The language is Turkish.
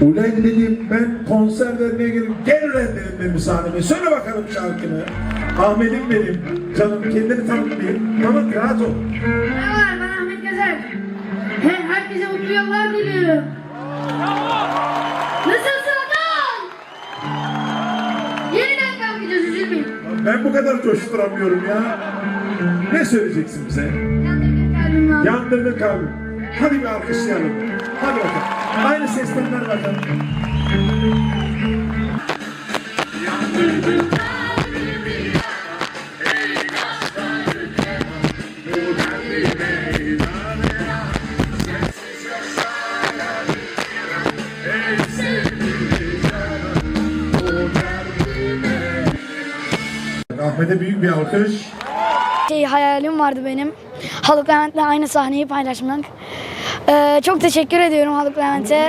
Ulan dedim ben konser vermeye gelip gel ulan dedim benim sahneme. Söyle bakalım şarkını. Ahmet'im benim. Canım kendini tanıtmayayım. Tanıt rahat ol. Merhabalar ben Ahmet Gezer. He, herkese mutlu yıllar diliyorum. Nasılsın adam? Yeniden kalkacağız üzülmeyin. Ben bu kadar coşturamıyorum ya. Ne söyleyeceksin bize? Yandırdım kalbim lan. Yandırdın kalbim. Hadi bir alkışlayalım. Hadi bakalım. Aynı sesten ver bakalım. Ahmet'e büyük bir alkış. Şey hayalim vardı benim. Haluk Levent'le aynı sahneyi paylaşmak. Ee, çok teşekkür ediyorum Haluk Levent'e.